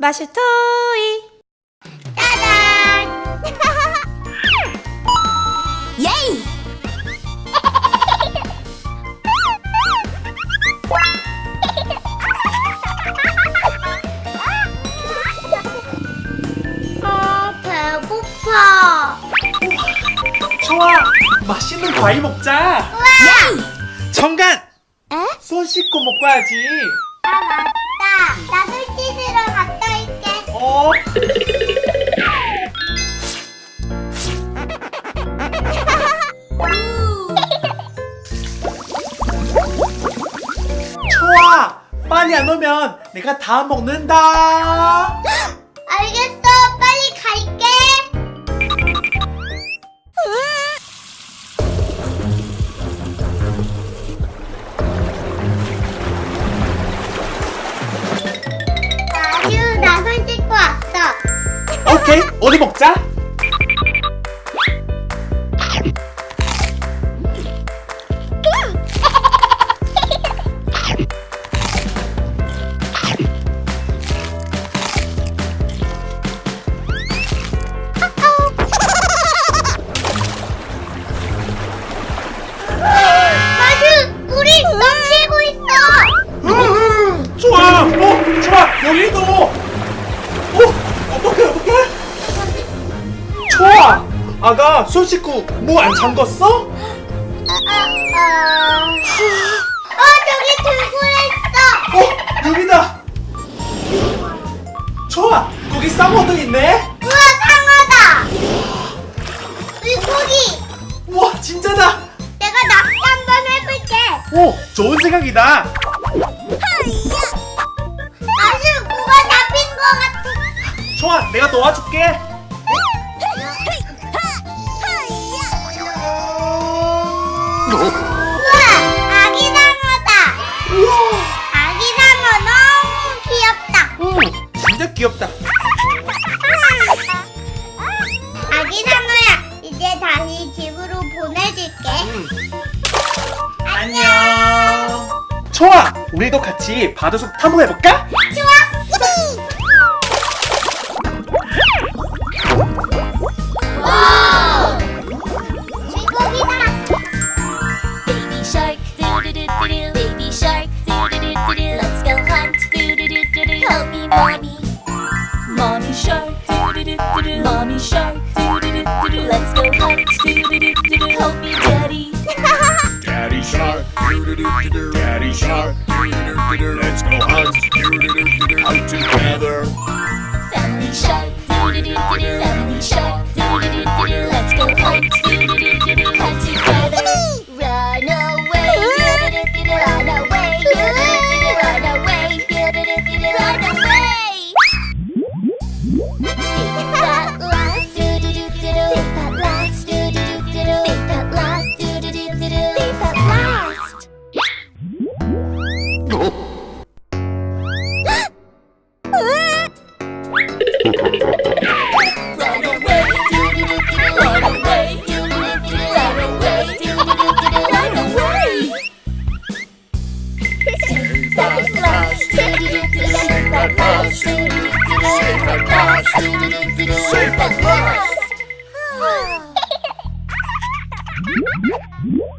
마슈 토이 짜잔! 예이! 아, 배고파. 좋아 맛있는 과일 먹자 예이! 정간 에? 손 씻고 먹고 야지 아, 맞 오면 내가 다 먹는다 알겠어. 빨리 갈게. 아유, 나손 씻고 왔어. 오케이 어디 먹자 여기도 어 어떡해 어떡해 좋아 아가 손 씻고 뭐 안 잠궜어? 아, 어, 저기 들고 있어. 어 여기다 좋아 거기 쌍어도 있네 우와, 상어다. 물고기. 우와 진짜다 내가 낚시 한번 해볼게. 오 좋은 생각이다 좋아 내가 도와줄게 우와, 아기 상어다. 아기 상어 너무 귀엽다. 오 진짜 귀엽다 아기 상어야, 이제 다시 집으로 보내줄게. 음. 안녕 좋아 우리도 같이 바다 속 탐험해볼까? 좋아. Mommy shark, mommy shark, let's go hunt. Help me, daddy. Daddy shark, daddy shark, let's go hunt. Hunt together. Family shark. Super Plus!